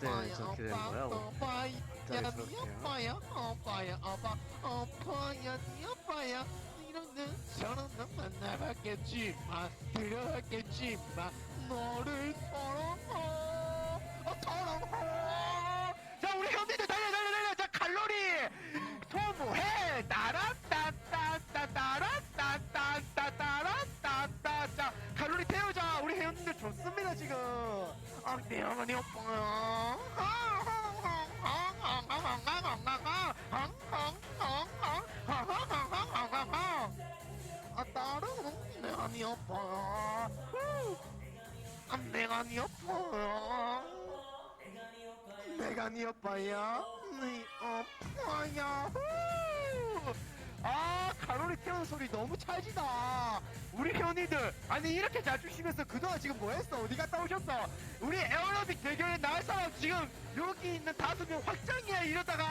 때 저렇게 되는 거야? 어, 오빠야 자, 니 그렇게요. 오빠야 오빠야 오빠 오빠야 니 오빠야. 이러는 저러는 만나봤겠지만 들어봤겠지만 너를 털어놓어 어, 털어놓어 자 우리 형님들 달려 달려 달려. 자 칼로리. 소모해. 따라따따따따라따따따따따따. 자 칼로리 태우자. 우리 회원님들 좋습니다 아아 내가 니 오빠야 아 내가 니 오빠야 내가 네 오빠야 네 태우는 소리 너무 찰지다. 우리 현이들 아니 이렇게 잘 주시면서 그동안 지금 뭐 했어? 어디 갔다 오셨어? 우리 에어로빅 대결에 나갈 사람 지금 여기 있는 다섯 명 확정이야 이러다가